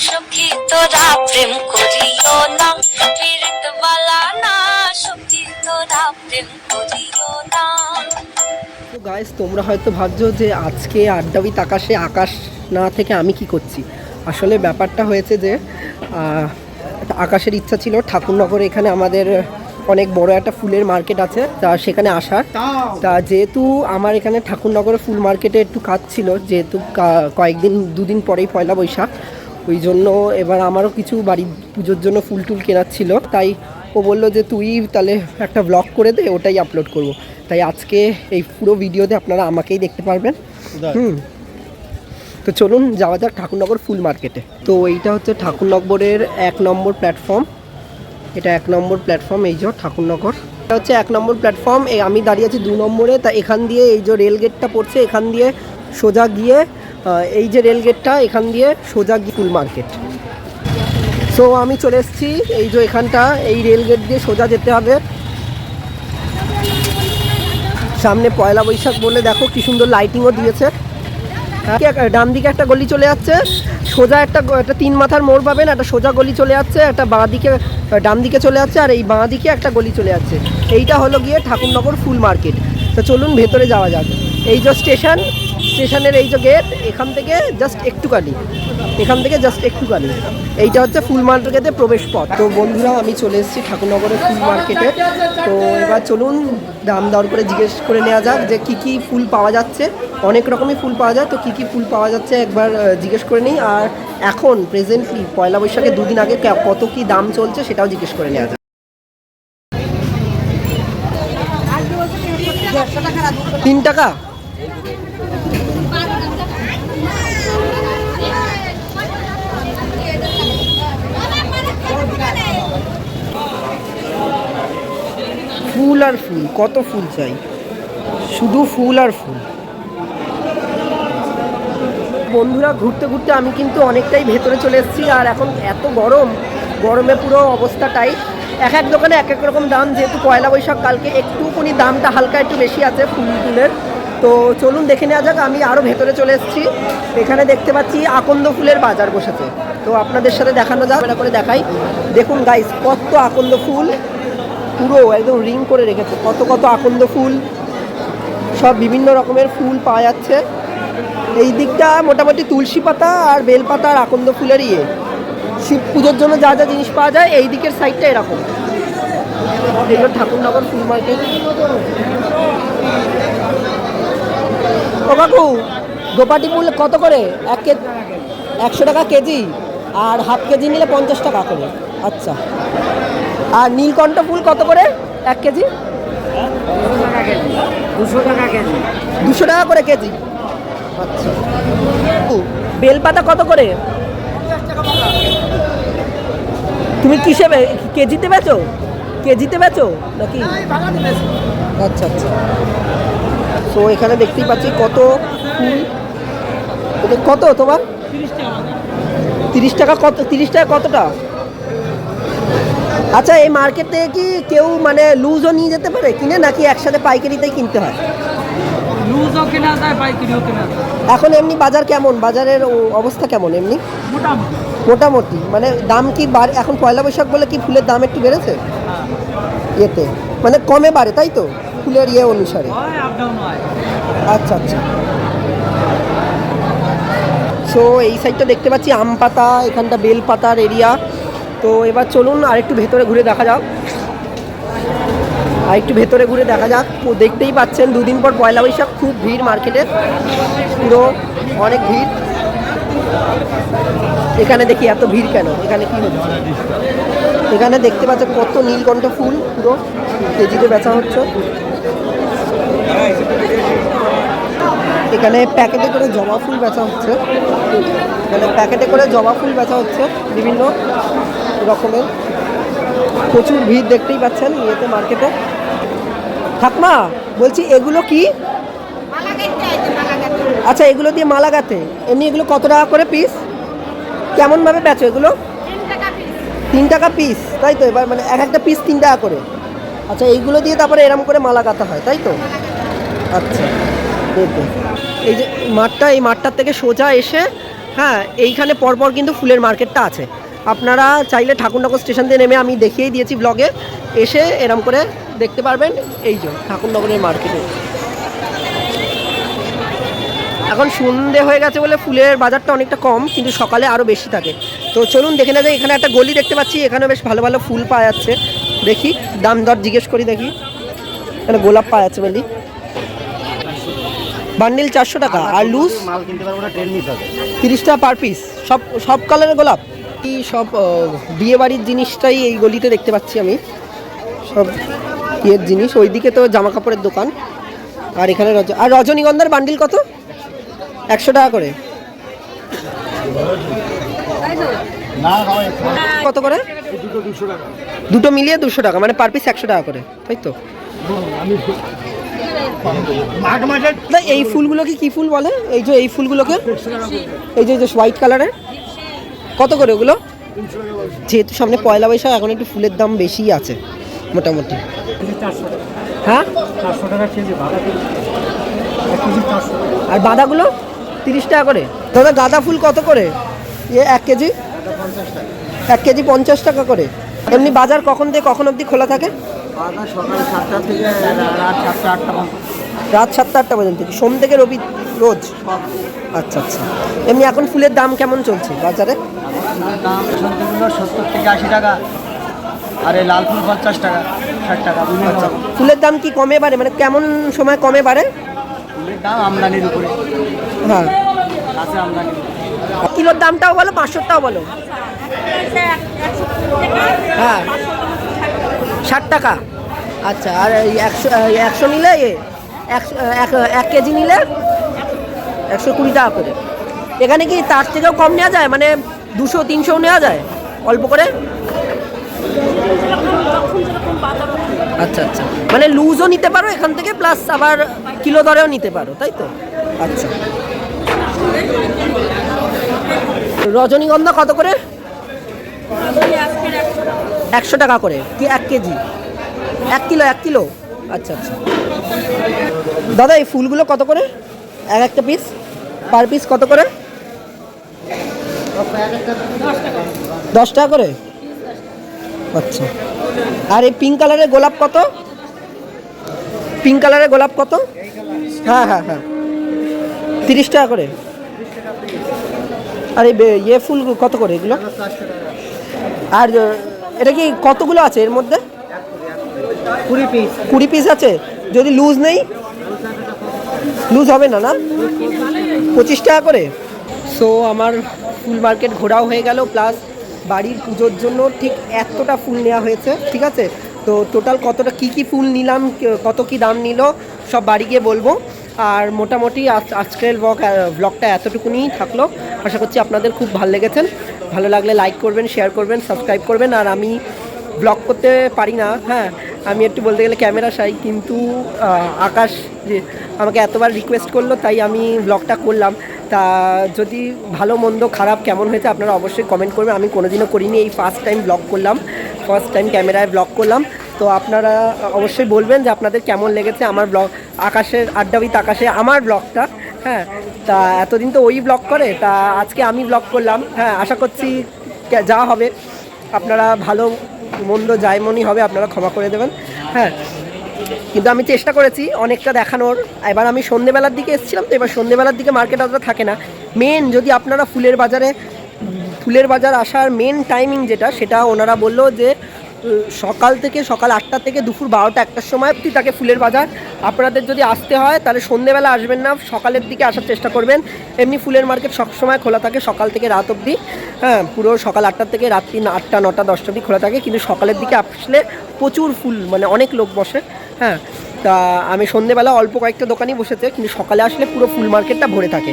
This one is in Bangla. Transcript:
সখী তোরা প্রেম করিও না। পীড়িত বালা না সখী তোরা প্রেম করিও না। তো গাইস তোমরা হয়তো ভাবছ যে আজকে আড্ডাবিত আকাশে আকাশ না থেকে আমি কি করছি? আসলে ব্যাপারটা হয়েছে যে আকাশের ইচ্ছা ছিল ঠাকুরনগরে এখানে আমাদের অনেক বড় একটা ফুলের মার্কেট আছে তা সেখানে আসার। তা যেহেতু আমার এখানে ঠাকুরনগরে ফুল মার্কেটে একটু কাজ ছিল যেহেতু কা- কয়েকদিন দুদিন পরেই পয়লা বৈশাখ ওই জন্য এবার আমারও কিছু বাড়ি পুজোর জন্য ফুল টুল কেনার ছিল। তাই ও বলল যে তুই তাহলে একটা ব্লগ করে দে ওটাই আপলোড করব। তাই আজকে এই পুরো ভিডিওতে আপনারা আমাকেই দেখতে পারবেন। হুম। তো চলুন যাওয়া যাক ঠাকুরনগর ফুল মার্কেটে। তো এইটা হচ্ছে ঠাকুরনগরের এক নম্বর প্ল্যাটফর্ম এটা এক নম্বর প্ল্যাটফর্ম এই যে ঠাকুরনগর। এটা হচ্ছে এক নম্বর প্ল্যাটফর্ম এই আমি দাঁড়িয়ে আছি দু নম্বরে। তা এখান দিয়ে এই যে রেল গেটটা পড়ছে এখান দিয়ে সোজা গিয়ে এই যে রেল গেটটা এখান দিয়ে সোজা ফুল মার্কেট। সো আমি চলে এসেছি এই যে এখানটা এই রেল গেট দিয়ে সোজা যেতে হবে। সামনে পয়লা বৈশাখ বলে দেখো কি সুন্দর লাইটিংও দিয়েছে। হ্যাঁ, ডান দিকে একটা গলি চলে যাচ্ছে সোজা একটা একটা তিন মাথার মোড় পাবেন একটা সোজা গলি চলে যাচ্ছে একটা বাঁ দিকে ডান দিকে চলে যাচ্ছে আর এই বাঁ দিকে একটা গলি চলে যাচ্ছে। এইটা হলো গিয়ে ঠাকুরনগর ফুল মার্কেট। তো চলুন ভেতরে যাওয়া যাক। এই যে স্টেশন স্টেশনের এই যে গেট, এখান থেকে জাস্ট একটুখানি। এখান থেকে জাস্ট একটুখানি। এইটা হচ্ছে ফুল মার্কেটে প্রবেশ পথ। তো বন্ধুরা, আমি চলে এসেছি ঠাকুরনগরের ফুল মার্কেটে। তো এবার চলুন, দাম দর করে জিজ্ঞেস করে নেওয়া যাক যে কি কি ফুল পাওয়া যাচ্ছে। অনেক রকমই ফুল পাওয়া যায়। তো কি কি ফুল পাওয়া যাচ্ছে একবার জিজ্ঞেস করে নিই। আর এখন প্রেজেন্টলি পয়লা বৈশাখে দুদিন আগে কত কি দাম চলছে সেটাও জিজ্ঞেস করে নেওয়া যাক। তিন টাকা? ফুল আর ফুল, কত ফুল চাই? শুধু ফুল আর ফুল। বন্ধুরা, ঘুরতে ঘুরতে আমি কিন্তু অনেকটাই ভেতরে চলে এসেছি, আর এখন এত গরম, গরমে পুরো অবস্থাটাই এক এক দোকানে এক এক রকম দাম, যেহেতু পয়লা বৈশাখ, কালকে একটুখানি দামটা হালকা একটু বেশি আছে ফুল ফুলের। তো চলুন দেখে নেওয়া যাক, আমি আরও ভেতরে চলে এসেছি। এখানে দেখতে পাচ্ছি আকন্দ ফুলের বাজার বসেছে। তো আপনাদের সাথে দেখানো যাক করে দেখাই। দেখুন গাইস কত আকন্দ ফুল। পুরো একদম রিং করে রেখেছে। কত কত আকন্দ ফুল, সব বিভিন্ন রকমের ফুল পাওয়া যাচ্ছে। এই দিকটা মোটামুটি তুলসী পাতা আর বেল পাতা আর আকন্দ ফুলের ইয়ে শিব পুজোর জন্য যা যা জিনিস পাওয়া যায়, এই দিকের সাইডটা এরকম। ঠাকুরনগর ফুল মার্কেট। ও কাকু, দোপাটি ফুল কত করে? এক কেজি একশো টাকা কেজি। আর হাফ কেজি নিলে পঞ্চাশ টাকা করে। আচ্ছা। আর নীলকণ্ঠ ফুল কত করে? এক কেজি? দুশো টাকা কেজি। দুশো টাকা করে কেজি। আচ্ছা বেলপাতা কত করে? তুমি কিসে কেজিতে বেচো? কেজিতে বেচো নাকি? আচ্ছা আচ্ছা। তো এখানে দেখতেই পাচ্ছি কত ফুল? কত তোমার? তিরিশ টাকা কত তিরিশ টাকা কতটা? আচ্ছা এই মার্কেট থেকে কি কেউ মানে লুজও নিয়ে যেতে পারে কিনে নাকি একসাথে পাইকারিতেই কিনতে হয়? লুজও কেনা যায় পাইকারিও কেনা যায়। এখন এমনি বাজার কেমন? বাজারের অবস্থা কেমন এমনি? মোটামুটি। মোটামুটি। মানে দাম কি বাড়ে এখন পয়লা বৈশাখ বলে কি ফুলের দাম একটু বেড়েছে? ইয়েতে। মানে কমে বাড়ে তাই তো? ফুলের ইয়ে অনুসারে। হয় হয়। আচ্ছা আচ্ছা। সো এই সাইডটা দেখতে পাচ্ছি আম পাতা এখানটা বেল পাতার এরিয়া তো এবার চলুন আর একটু ভেতরে ঘুরে দেখা যাক। আর একটু ভেতরে ঘুরে দেখা যাক। দেখতেই পাচ্ছেন, দুদিন পর পয়লা বৈশাখ, খুব ভিড় মার্কেটে। পুরো অনেক ভিড়। এখানে দেখি এত ভিড় কেন? এখানে কি হচ্ছে? এখানে দেখতে পাচ্ছেন কত নীলকণ্ঠ ফুল, পুরো। কেজিতে বেচা হচ্ছে। এখানে প্যাকেটে করে জবা ফুল বেচা হচ্ছে। মানে প্যাকেটে করে জবা ফুল বেচা হচ্ছে বিভিন্ন রকমের। প্রচুর ভিড় দেখতেই পাচ্ছেন ইয়েতে, মার্কেটে। ঠাকমা, বলছি এগুলো কি? আচ্ছা এগুলো দিয়ে মালা গাঁথে। এমনি এগুলো কত টাকা করে পিস কেমনভাবে বেচো এগুলো? তিন টাকা পিস তাই তো? এবার মানে এক একটা পিস তিন টাকা করে। আচ্ছা এইগুলো দিয়ে তারপরে এরম করে মালা গাঁথা হয়, তাই তো? আচ্ছা। এই যে মাঠটা, এই মাঠটার থেকে সোজা এসে হ্যাঁ এইখানে পরপর কিন্তু ফুলের মার্কেটটা আছে। আপনারা চাইলে ঠাকুরনগর স্টেশন দিয়ে নেমে আমি দেখিয়েই দিয়েছি ব্লগে এসে এরম করে দেখতে পারবেন এই যে ঠাকুরনগরের মার্কেটে এখন সন্ধে হয়ে গেছে বলে ফুলের বাজারটা অনেকটা কম, কিন্তু সকালে আরও বেশি থাকে। তো চলুন দেখে না এখানে একটা গলি দেখতে পাচ্ছি এখানে বেশ ভালো ভালো ফুল পাওয়া যাচ্ছে। দেখি দাম দর জিজ্ঞেস করি দেখি। এখানে গোলাপ পাওয়া যাচ্ছে বলি বান্ডিল চারশো টাকা আর লুজ মাল কিনতে পারব না ট্রেন মিস হবে। তিরিশ টাকা পার পিস সব সব কালারের গোলাপ। এই সব বিয়ে বাড়ির জিনিসটাই এই গলিতে দেখতে পাচ্ছি আমি। সব ইয়ের জিনিস। ওইদিকে তো জামা কাপড়ের দোকান। আর এখানে রজ আর রজনীগন্ধার বান্ডিল কত? একশো টাকা করে। কত করে? দুটো মিলিয়ে দুশো টাকা। মানে পার পিস একশো টাকা করে। তাই তো? না, এই ফুলগুলোকে কি ফুল বলে? এই যে এই ফুলগুলোকে? এই যে হোয়াইট কালারের কত করে ওগুলো? যেহেতু সামনে পয়লা বৈশাখ, এখন একটু ফুলের দাম বেশিই আছে, মোটামুটি। হ্যাঁ? আর বাঁধাগুলো? তিরিশ টাকা করে। দাদা, গাঁদা ফুল কত করে? ইয়ে এক কেজি? এক কেজি পঞ্চাশ টাকা করে। এমনি বাজার কখন থেকে কখন অবধি খোলা থাকে? সকাল সাতটা থেকে রাত সাতটা আটটা পর্যন্ত। রাত সাতটা আটটা পর্যন্ত কি সোম থেকে রবি রোজ? আচ্ছা আচ্ছা। এমনি এখন ফুলের দাম কেমন চলছে বাজারে? দাম সন্ধ্যেগুলো সত্তর থেকে আশি টাকা। আর এই লাল ফুল পঞ্চাশ টাকা ষাট টাকা বিভিন্ন ফুলের দাম কি কমে বাড়ে? মানে কেমন সময় কমে বাড়ে? ফুলের দাম আমদানির উপরে। হ্যাঁ। আছে আমদানির কিলোর দামটাও বলো পাঁচশোটাও বলো। হ্যাঁ। ষাট টাকা। আচ্ছা আর একশো একশো নিলে একশো, এক কেজি নিলে একশো কুড়ি টাকা করে। এখানে কি তার থেকেও কম নেওয়া যায়? মানে দুশো তিনশোও নেওয়া যায়? অল্প করে? আচ্ছা আচ্ছা। মানে লুজও নিতে পারো এখান থেকে, প্লাস আবার কিলো দরেও নিতে পারো, তাই তো? আচ্ছা। রজনীগন্ধা কত করে? একশো টাকা করে, কি এক কেজি? এক কিলো এক কিলো? আচ্ছা আচ্ছা। দাদা, এই ফুলগুলো কত করে? এক একটা পিস পার পিস কত করে? দশ টাকা করে। আচ্ছা। আর এই পিঙ্ক কালারের গোলাপ কত? পিঙ্ক কালারের গোলাপ কত? হ্যাঁ হ্যাঁ হ্যাঁ। তিরিশ টাকা করে। আর এই ইয়ে ফুল কত করে এগুলো? আর এটা কি কতগুলো আছে এর মধ্যে? কুড়ি পিস কুড়ি পিস আছে? যদি লুজ নেই লুজ হবে না না? পঁচিশ টাকা করে? সো আমার ফুল মার্কেট ঘোরাও হয়ে গেল প্লাস বাড়ির পুজোর জন্য ঠিক এতটা ফুল নেওয়া হয়েছে ঠিক আছে? তো টোটাল কতটা কি কি ফুল নিলাম কত কি দাম নিল সব বাড়ি গিয়ে বলব। আর মোটামুটি আজ- আজকের ব্লগ ব্লগটা এতটুকুনি থাকল। আশা করছি আপনাদের খুব ভালো লেগেছেন ভালো লাগলে লাইক করবেন শেয়ার করবেন সাবস্ক্রাইব করবেন। আর আমি ব্লগ করতে পারি না হ্যাঁ আমি একটু বলতে গেলে ক্যামেরা সাই কিন্তু আকাশ যে আমাকে এতবার রিকোয়েস্ট করল, তাই আমি ব্লগটা করলাম। তা যদি ভালো, মন্দ, খারাপ কেমন হয়েছে, আপনারা অবশ্যই কমেন্ট করবেন। আমি কোনোদিনও করিনি, এই ফার্স্ট টাইম ব্লগ করলাম। ফার্স্ট টাইম ক্যামেরায় ব্লগ করলাম। তো আপনারা অবশ্যই বলবেন যে আপনাদের কেমন লেগেছে আমার ব্লগ আকাশের আড্ডাবিত আকাশে আমার ব্লগটা হ্যাঁ তা এতদিন তো ওই ব্লগ করে, তা আজকে আমি ব্লগ করলাম। হ্যাঁ আশা করছি যা হবে। আপনারা ভালো মন্দ যাই মনই হবে, আপনারা ক্ষমা করে দেবেন। হ্যাঁ কিন্তু আমি চেষ্টা করেছি অনেকটা দেখানোর। এবার আমি সন্ধেবেলার দিকে এসেছিলাম, তো এবার সন্ধেবেলার দিকে মার্কেট অতটা থাকে না। মেন যদি আপনারা ফুলের বাজারে, ফুলের বাজার আসার মেন টাইমিং যেটা, সেটা ওনারা বলল যে সকাল থেকে, সকাল আটটা থেকে দুপুর বারোটা একটার সময় অবধি থাকে ফুলের বাজার। আপনাদের যদি আসতে হয়, তাহলে সন্ধেবেলা আসবেন না, সকালের দিকে আসার চেষ্টা করবেন। এমনি ফুলের মার্কেট সবসময় খোলা থাকে সকাল থেকে রাত অবধি। হ্যাঁ পুরো সকাল আটটা থেকে রাত্রি আটটা, নটা, দশটা অবধি খোলা থাকে, কিন্তু সকালের দিকে আসলে প্রচুর ফুল মানে অনেক লোক বসে। হ্যাঁ তা আমি সন্ধেবেলা অল্প কয়েকটা দোকানই বসেছে, কিন্তু সকালে আসলে পুরো ফুল মার্কেটটা ভরে থাকে।